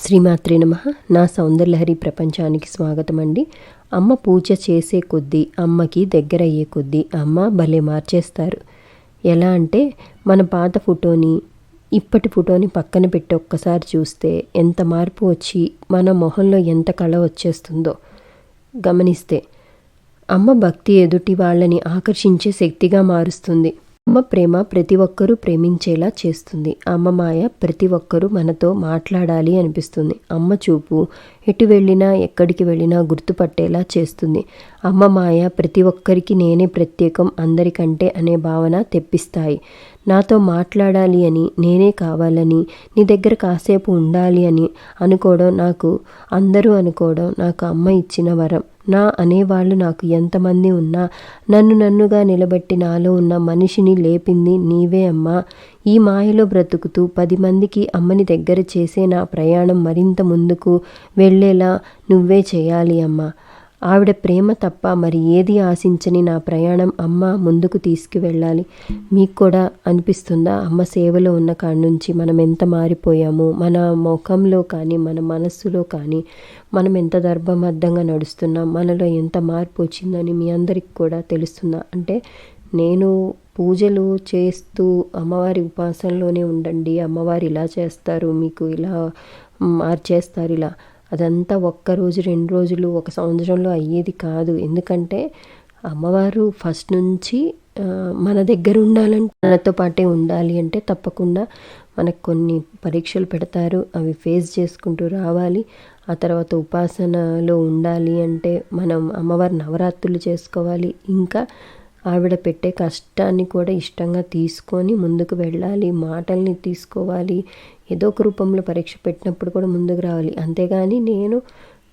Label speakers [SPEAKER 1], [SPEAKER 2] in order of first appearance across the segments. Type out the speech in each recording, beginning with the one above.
[SPEAKER 1] శ్రీమాత్రి నమ. నా సౌందర్యలహరి ప్రపంచానికి స్వాగతం అండి అమ్మ పూజ చేసే కొద్దీ అమ్మకి దగ్గర అయ్యే కొద్దీ అమ్మ భలే మార్చేస్తారు. ఎలా అంటే మన పాత ఫోటోని ఇప్పటి ఫోటోని పక్కన పెట్టి ఒక్కసారి చూస్తే ఎంత మార్పు వచ్చి మన మొహంలో ఎంత కళ వచ్చేస్తుందో గమనిస్తే అమ్మ భక్తి ఎదుటి వాళ్ళని ఆకర్షించే శక్తిగా మారుస్తుంది. అమ్మ ప్రేమ ప్రతి ఒక్కరూ ప్రేమించేలా చేస్తుంది. అమ్మ మాయ ప్రతి ఒక్కరూ మనతో మాట్లాడాలి అనిపిస్తుంది. అమ్మ చూపు ఎటు వెళ్ళినా ఎక్కడికి వెళ్ళినా గుర్తుపట్టేలా చేస్తుంది. అమ్మ మాయ ప్రతి ఒక్కరికి నేనే ప్రత్యేకం అందరికంటే అనే భావన తెప్పిస్తాయి. నాతో మాట్లాడాలి అని నేనే కావాలని నీ దగ్గర కాసేపు ఉండాలి అని అనుకోవడం నాకు అందరూ అనుకోవడం నాకు అమ్మ ఇచ్చిన వరం. నా అనేవాళ్ళు నాకు ఎంతమంది ఉన్నా నన్ను నన్నుగా నిలబెట్టి నాలో ఉన్న మనిషిని లేపింది నీవే అమ్మా. ఈ మాయలో బ్రతుకుతూ పది మందికి అమ్మని దగ్గర చేసే నా ప్రయాణం మరింత ముందుకు వెళ్ళేలా నువ్వే చేయాలి అమ్మా. ఆవిడ ప్రేమ తప్ప మరి ఏది ఆశించని నా ప్రయాణం అమ్మ ముందుకు తీసుకువెళ్ళాలి. మీకు కూడా అనిపిస్తుందా? అమ్మ సేవలో ఉన్న కాడి నుంచి మనం ఎంత మారిపోయాము? మన ముఖంలో కానీ మన మనస్సులో కానీ మనం ఎంత దర్భమద్దంగా నడుస్తున్నాం మనలో ఎంత మార్పు వచ్చిందని మీ అందరికి కూడా తెలుస్తుందా? అంటే నేను పూజలు చేస్తూ అమ్మవారి ఉపాసనలోనే ఉండండి. అమ్మవారు ఇలా చేస్తారు మీకు ఇలా మార్చేస్తారు ఇలా. అదంతా ఒక్క రోజు రెండు రోజులు ఒక సంవత్సరంలో అయ్యేది కాదు. ఎందుకంటే అమ్మవారు ఫస్ట్ నుంచి మన దగ్గర ఉండాలంటే మనతో పాటే ఉండాలి అంటే తప్పకుండా మనకు కొన్ని పరీక్షలు పెడతారు అవి ఫేస్ చేసుకుంటూ రావాలి. ఆ తర్వాత ఉపాసనలో ఉండాలి అంటే మనం అమ్మవారి నవరాత్రులు చేసుకోవాలి. ఇంకా ఆవిడ పెట్టే కష్టాన్ని కూడా ఇష్టంగా తీసుకొని ముందుకు వెళ్ళాలి మాటల్ని తీసుకోవాలి ఏదో ఒక రూపంలో పరీక్ష పెట్టినప్పుడు కూడా ముందుకు రావాలి. అంతేగాని నేను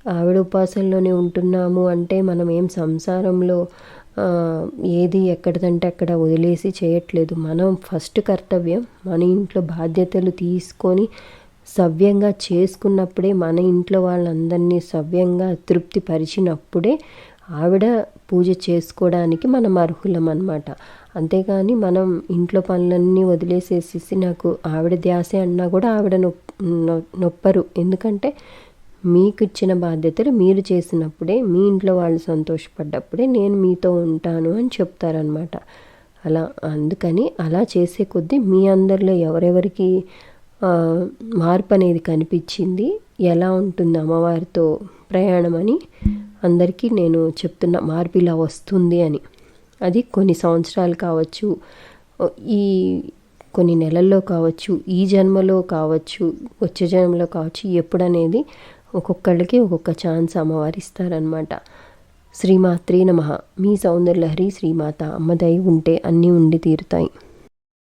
[SPEAKER 1] ఆవిడ ఉపాసనలోనే ఉంటున్నాము అంటే మనం ఏం సంసారంలో ఏది ఎక్కడిదంటే అక్కడ వదిలేసి చేయట్లేదు. మనం ఫస్ట్ కర్తవ్యం మన ఇంట్లో బాధ్యతలు తీసుకొని సవ్యంగా చేసుకున్నప్పుడే మన ఇంట్లో వాళ్ళందరినీ సవ్యంగా తృప్తిపరిచినప్పుడే ఆవిడ పూజ చేసుకోవడానికి మనం అర్హులం అనమాట అంతేగాని మనం ఇంట్లో పనులన్నీ వదిలేసేసేసి నాకు ఆవిడ ధ్యాసే అన్నా కూడా ఆవిడ నొప్పరు. ఎందుకంటే మీకు ఇచ్చిన బాధ్యతలు మీరు చేసినప్పుడే మీ ఇంట్లో వాళ్ళు సంతోషపడ్డప్పుడే నేను మీతో ఉంటాను అని చెప్తారనమాట అలా అందుకని అలా చేసే కొద్దీ మీ అందరిలో ఎవరెవరికి మార్పు అనేది కనిపించింది ఎలా ఉంటుంది అమ్మవారితో ప్రయాణం అని అందరికీ నేను చెప్తున్న మార్పు ఇలా వస్తుంది అని. అది కొన్ని సంవత్సరాలు కావచ్చు ఈ కొన్ని నెలల్లో కావచ్చు ఈ జన్మలో కావచ్చు వచ్చే జన్మలో కావచ్చు ఎప్పుడనేది ఒక్కొక్కళ్ళకి ఒక్కొక్క ఛాన్స్ అమ్మవారు ఇస్తారనమాట శ్రీమాత్రే నమ. మీ సౌందర్యలహరి శ్రీమాత అమ్మదై ఉంటే అన్నీ ఉండి తీరుతాయి.